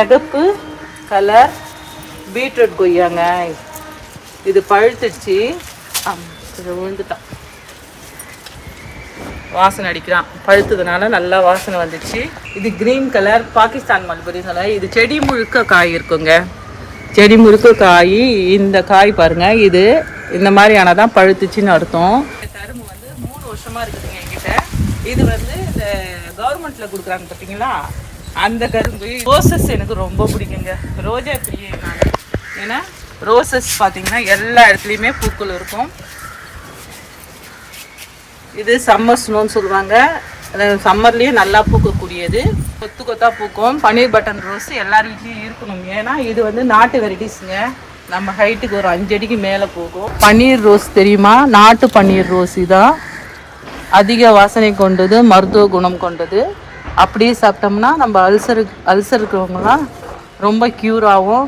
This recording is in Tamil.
சிகப்பு கலர் பீட்ரூட் கொய்யாங்க. இது பழுத்துடுச்சு இது விழுந்துட்டான் வாசனை அடிக்கிறான். பழுத்ததுனால நல்லா வாசனை வந்துச்சு. இது கிரீன் கலர் பாகிஸ்தான் மல்பரி சொல்ல இது செடி முழுக்க காய் இருக்குங்க. செடி முழுக்க காய் இந்த காய் பாருங்க. இது இந்த மாதிரியான தான் பழுத்துச்சுன்னு அர்த்தம். இந்த கரும்பு வந்து மூணு வருஷமா இருக்குதுங்க என்கிட்ட. இது வந்து இந்த கவர்மெண்ட்ல கொடுக்குறாங்க பார்த்தீங்களா அந்த கரும்பு. ரோசஸ் எனக்கு ரொம்ப பிடிக்குங்க. ரோஜா பிரியே நான் ஏன்னா ரோசஸ் பார்த்தீங்கன்னா எல்லா இடத்துலையுமே பூக்கள் இருக்கும். இது சம்மர் ஸ்னோன்னு சொல்லுவாங்க. சம்மர்லேயும் நல்லா பூக்கக்கூடியது. கொத்து கொத்தா பூக்கும். பன்னீர் பட்டன் ரோஸ் எல்லார் வீட்லேயும் இருக்கணும். ஏன்னா இது வந்து நாட்டு வெரைட்டிஸுங்க. நம்ம ஹைட்டுக்கு ஒரு அஞ்சு அடிக்கு மேலே போகும். பன்னீர் ரோஸ் தெரியுமா? நாட்டு பன்னீர் ரோஸ் இதான். அதிக வாசனை கொண்டது மருத்துவ குணம் கொண்டது. அப்படியே சாப்பிட்டோம்னா நம்ம அல்சரு அல்சர் இருக்கிறவங்கலாம் ரொம்ப க்யூர் ஆகும்.